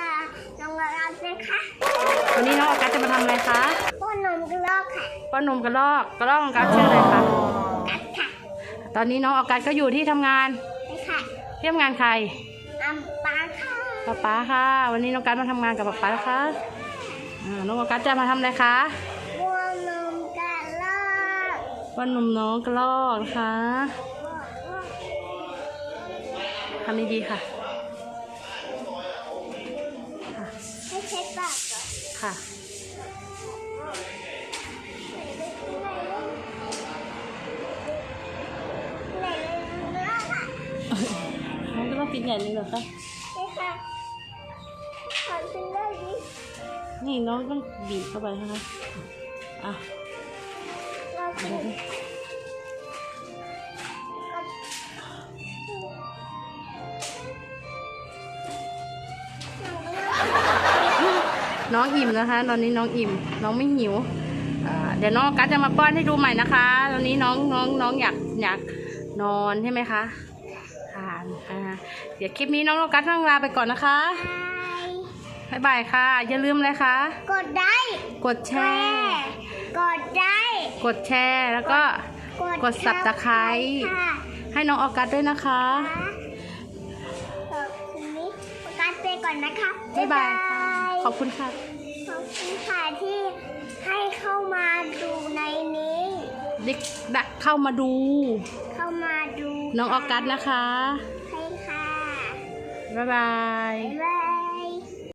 ค่ะน้องรักนะคะวันนี้น้องออกัสจะมาทำอะไรคะป้อนนมกระรอกค่ะป้อนนมกระรอกกระรอกของกัสชื่ออะไรคะกัดค่ะตอนนี้น้องออกัสก็อยู่ที่ทำงานไปค่ะที่ทำงานใครอัมปาค่ะป๊าป๊าค่ะ วันนี้น้องกัสมาทำงานกับป๊าป๊านะคะอ่าน้องออกัสจะมาทำอะไรคะป้อนนมกระรอกป้อนนมน้องกระรอกนะคะทำดีๆค่ะ ค่ะไหนเลยนะค่ะ น้องกระรอกกินใหญ่เลยเหรอคะ นี่ค่ะขอชิมได้ดินี่น้องต้องบีบเข้าไปนะคะอะ เราชิมกับ น้องอิ่มนะคะ ตอนนี้น้องอิ่ม น้องไม่หิวอ่าเดี๋ยวน้องออกัสจะมาป้อนให้ดูใหม่นะคะ ตอนนี้น้องน้องน้องอยากอยากนอนใช่ไหมคะค่ะอ่าเดี๋ยวคลิปนี้น้องออกัสต้องลาไปก่อนนะคะไปบ๊ายบายค่ะ อย่าลืมเลยค่ะ กดได้ กดแชแชร์ร์ กดได้ กดแชร์แล้วก็กด subscribe ค่ะให้น้องออกัสด้วยนะคะขอบคุณนี้ประกาศไปก่อนนะคะ บ๊ายบายค่ะ ขอบคุณค่ะ ขอบคุณค่ะที่ให้เข้ามาดูในนี้เด็กดักเข้ามาดู เข้ามาดูน้องออกัสนะคะให้ค่ะ บ๊ายบาย บ๊ายบาย